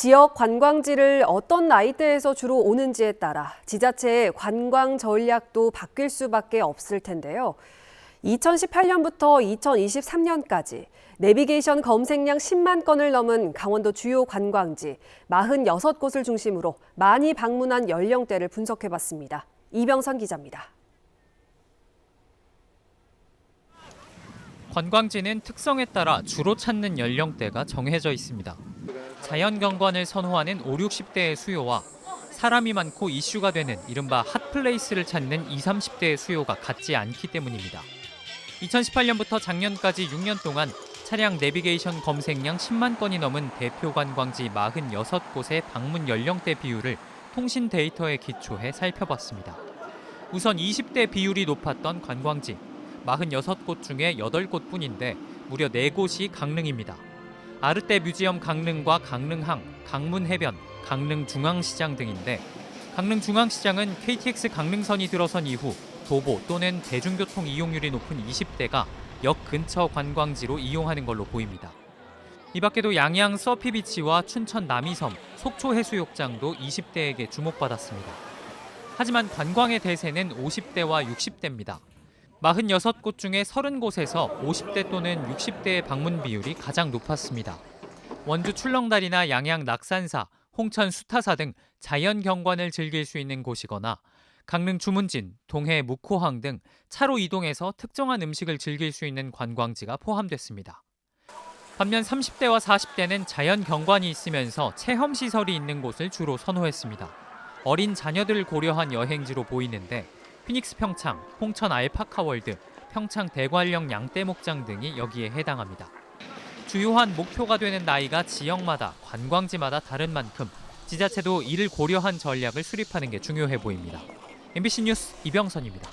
지역 관광지를 어떤 나이대에서 주로 오는지에 따라 지자체의 관광 전략도 바뀔 수밖에 없을 텐데요. 2018년부터 2023년까지 내비게이션 검색량 10만 건을 넘은 강원도 주요 관광지 46곳을 중심으로 많이 방문한 연령대를 분석해 봤습니다. 이병선 기자입니다. 관광지는 특성에 따라 주로 찾는 연령대가 정해져 있습니다. 자연 경관을 선호하는 5, 60대의 수요와 사람이 많고 이슈가 되는 이른바 핫플레이스를 찾는 20, 30대의 수요가 같지 않기 때문입니다. 2018년부터 작년까지 6년 동안 차량 내비게이션 검색량 10만 건이 넘은 대표 관광지 46곳의 방문 연령대 비율을 통신 데이터에 기초해 살펴봤습니다. 우선 20대 비율이 높았던 관광지 46곳 중에 8곳 뿐인데 무려 4곳이 강릉입니다. 아르떼 뮤지엄 강릉과 강릉항, 강문해변, 강릉중앙시장 등인데 강릉중앙시장은 KTX 강릉선이 들어선 이후 도보 또는 대중교통 이용률이 높은 20대가 역 근처 관광지로 이용하는 걸로 보입니다. 이 밖에도 양양 서피비치와 춘천 남이섬, 속초 해수욕장도 20대에게 주목받았습니다. 하지만 관광의 대세는 50대와 60대입니다. 46곳 중에 30곳에서 50대 또는 60대의 방문 비율이 가장 높았습니다. 원주 출렁다리나 양양 낙산사, 홍천 수타사 등 자연 경관을 즐길 수 있는 곳이거나 강릉 주문진, 동해 묵호항 등 차로 이동해서 특정한 음식을 즐길 수 있는 관광지가 포함됐습니다. 반면 30대와 40대는 자연 경관이 있으면서 체험 시설이 있는 곳을 주로 선호했습니다. 어린 자녀들을 고려한 여행지로 보이는데 피닉스 평창, 홍천 알파카 월드, 평창 대관령 양떼목장 등이 여기에 해당합니다. 주요한 목표가 되는 나이가 지역마다 관광지마다 다른 만큼 지자체도 이를 고려한 전략을 수립하는 게 중요해 보입니다. MBC 뉴스 이병선입니다.